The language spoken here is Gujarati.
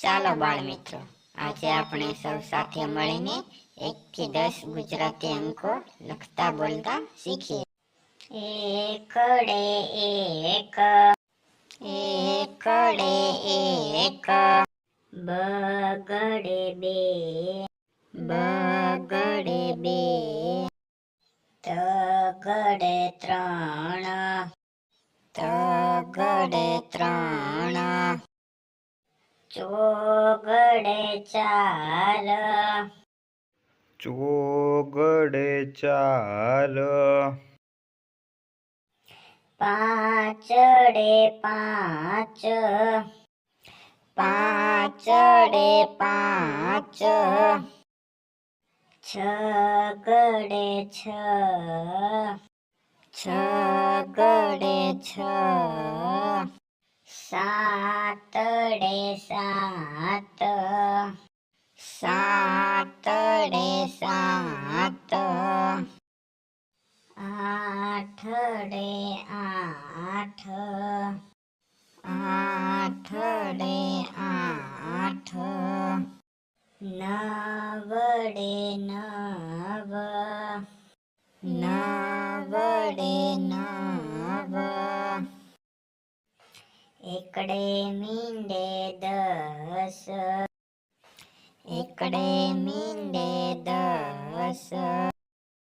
ચાલો બાળ મિત્રો. આજે આપણે સૌ સાથે મળીને એક થી દસ ગુજરાતી અંકો લખતા બોલતા શીખીએ. એકડે એક એકડે એક બગડે બે બગડે બે તગડે ત્રણ તગડે ત્રણ. ચોગડે ચાલ. ચોગડે ચાલ. પાંચડે પાંચ. પાંચડે પાંચ. છગડે છ. છગડે છ. સાતડે સાત. સાતડે સાત. આઠડે આઠ. આઠડે આઠ. નવડે નવ. નવડે નવ. એકડે મીંડે દસ એકડે મીંડે દસ